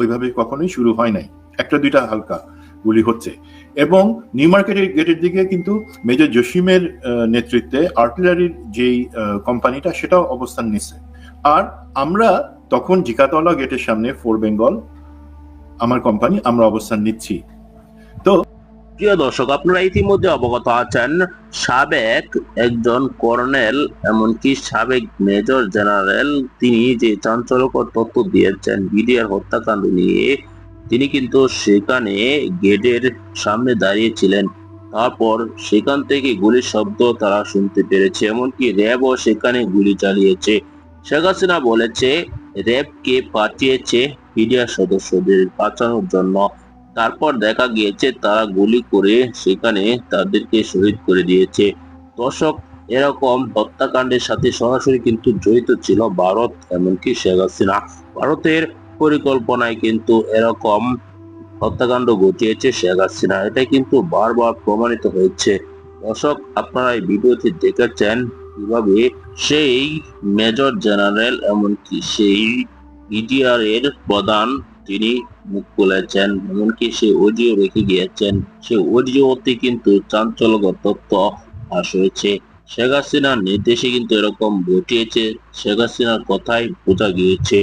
ওইভাবে কখনোই শুরু হয় নাই। একটা দুইটা হালকা গুলি হচ্ছে। এবং নিউ মার্কেটের গেটের দিকে কিন্তু মেজর জসিমের নেতৃত্বে আর্টিলারির যেই কোম্পানিটা সেটাও অবস্থান নিচ্ছে আর আমরা তখন জিকাতলা গেটের সামনে ফোর বেঙ্গল, আমার কোম্পানি, আমরা অবস্থান নিচ্ছি। প্রিয় দর্শক, আপনারা ইতিমধ্যে অবগত আছেন, সাবেক একজন কর্নেল, এমনকি সাবেক মেজর জেনারেল, তিনি যে চাঞ্চল্যকর তথ্য দিয়েছেন, বিডিআর হত্যাকাণ্ড নিয়ে, তিনি কিন্তু সেখানে গেটের সামনে দাঁড়িয়েছিলেন তারপর সেখান থেকে গুলির শব্দ তারা শুনতে পেরেছে, এমনকি র্যাবও সেখানে গুলি চালিয়েছে। শেখ হাসিনা বলেছে, র্যাবকে পাঠিয়েছে বিডিআর সদস্যদের বাঁচানোর জন্য। তারপর দেখা গিয়েছে তারা গুলি করে সেখানে তাদেরকে শহীদ করে দিয়েছে। দর্শক, এরকম হত্যাকাণ্ডের সাথে সরাসরি কিন্তু জড়িত ছিল ভারত, এমনকি শেখ হাসিনা। ভারতের পরিকল্পনায় কিন্তু এরকম হত্যাকাণ্ড ঘটিয়েছে শেখ হাসিনা। এটা কিন্তু বারবার প্রমাণিত হয়েছে। দর্শক, আপনারা এই ভিডিওটি দেখেছেন কীভাবে সেই মেজর জেনারেল, এমনকি সেই বিডিআর এর প্রধান তিনি মুখ খুলেছেন, এমনকি সে অডিও রেখে গিয়েছেন। সে অডিওতে কিন্তু চাঞ্চল্যকর তথ্য ফাঁস হয়েছে। শেখ হাসিনার নির্দেশে কিন্তু এরকম ঘটিয়েছে। শেখ হাসিনার কথাই বোঝা গিয়েছে।